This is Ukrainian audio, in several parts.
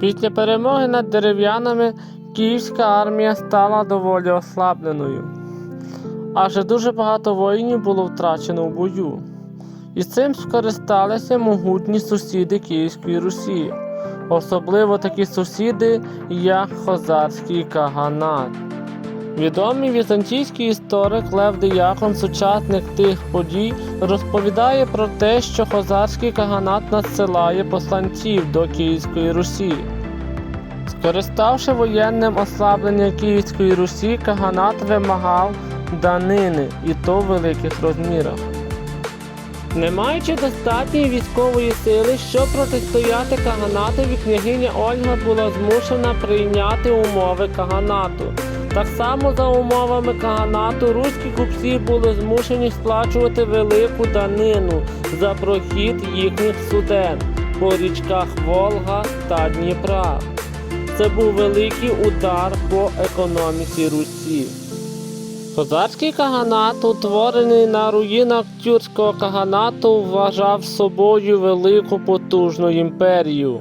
Після перемоги над дерев'янами київська армія стала доволі ослабленою. Адже дуже багато воїнів було втрачено в бою. І цим скористалися могутні сусіди Київської Русі, особливо такі сусіди, як Хозарський Каганат. Відомий візантійський історик Лев Диякон, сучасник тих подій, розповідає про те, що Хозарський Каганат надсилає посланців до Київської Русі. Скориставши воєнним ослабленням Київської Русі, Каганат вимагав данини, і то в великих розмірах. Не маючи достатньої військової сили, щоб протистояти Каганатові, княгиня Ольга була змушена прийняти умови Каганату. Так само за умовами Каганату руські купці були змушені сплачувати велику данину за прохід їхніх суден по річках Волга та Дніпра. Це був великий удар по економіці Русі. Козацький каганат, утворений на руїнах тюркського каганату, вважав собою велику потужну імперію.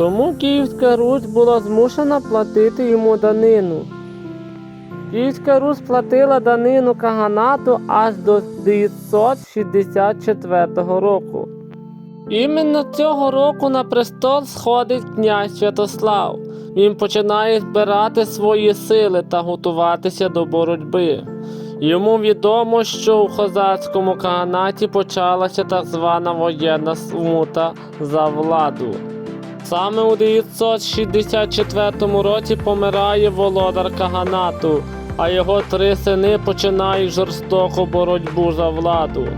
Тому Київська Русь була змушена платити йому данину. Київська Русь платила данину каганату аж до 964 року. Іменно цього року на престол сходить князь Святослав. Він починає збирати свої сили та готуватися до боротьби. Йому відомо, що у хозарському каганаті почалася так звана воєнна смута за владу. Саме у 964 році помирає володар каганату, а його три сини починають жорстоку боротьбу за владу.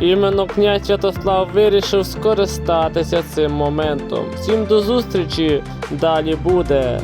Іменно князь Святослав вирішив скористатися цим моментом. Всім до зустрічі! Далі буде.